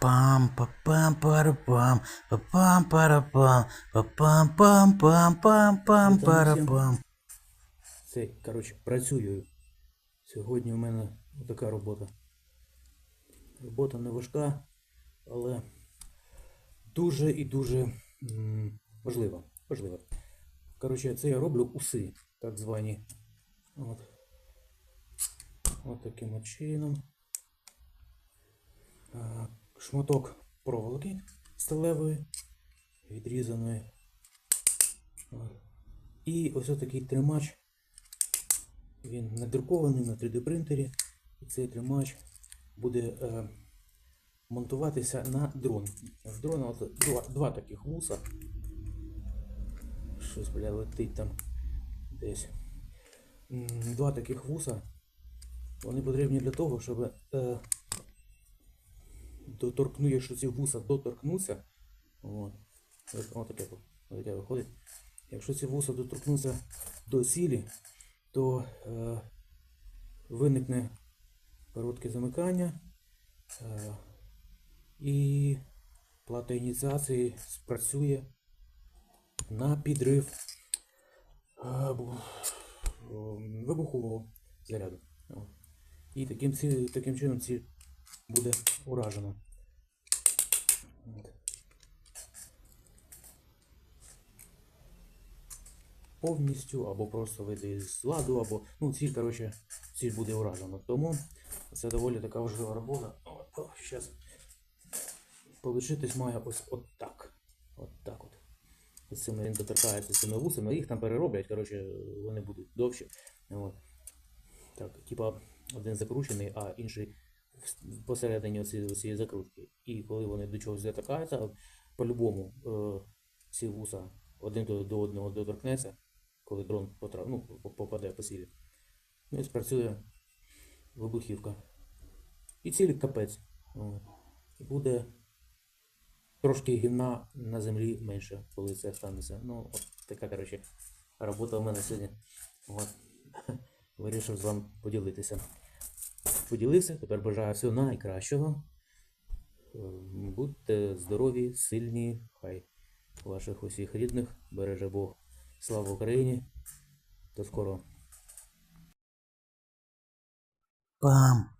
Пам пам парапам пам парапам пам пам пам пам пам парапам Це, коротше, працюю. Сьогодні у мене така робота. Робота не важка, але дуже і дуже важлива. важлива. Коротше, це я роблю уси, так звані. От. От таким чином. Шматок проволоки сталевої, відрізаної. І ось такий тримач. Він надрукований на 3D принтері. І цей тримач буде е, монтуватися на дрон. В дрона от два, два таких вуса. Щось, бля, летить там десь. Два таких вуса. Вони потрібні для того, щоб е, доторкну, якщо ці вуса доторкнуться. От. Ось таке, виходить. Якщо ці вуса доторкнуться до цілі, то е, виникне коротке замикання е, і плата ініціації спрацює на підрив е, вибухового заряду. І таким, таким чином ціль буде уражена. Повністю, або просто вийде з ладу, або ну, ціль, коротше, ціль буде уражена. Тому це доволі така важлива робота. Зараз получитись має ось от так. От так от. Ось цими він доторкається цими вусами, їх там перероблять, коротше, вони будуть довші. От. Так, типа один закручений, а інший посередині цієї закрутки. І коли вони до чогось доторкаються, по-любому е, ці вуса один до, одного доторкнеться, коли дрон потра... ну, по- попаде по сілі. Ну і спрацює вибухівка. І цілий капець. І буде трошки гімна на землі менше, коли це станеться. Ну, от така, коротше, робота в мене сьогодні. От. Вирішив з вами поділитися. Поділився, тепер бажаю всього найкращого. Е, Будьте здорові, сильні, хай ваших усіх рідних береже Бог. Слава Україні! До скорого! пам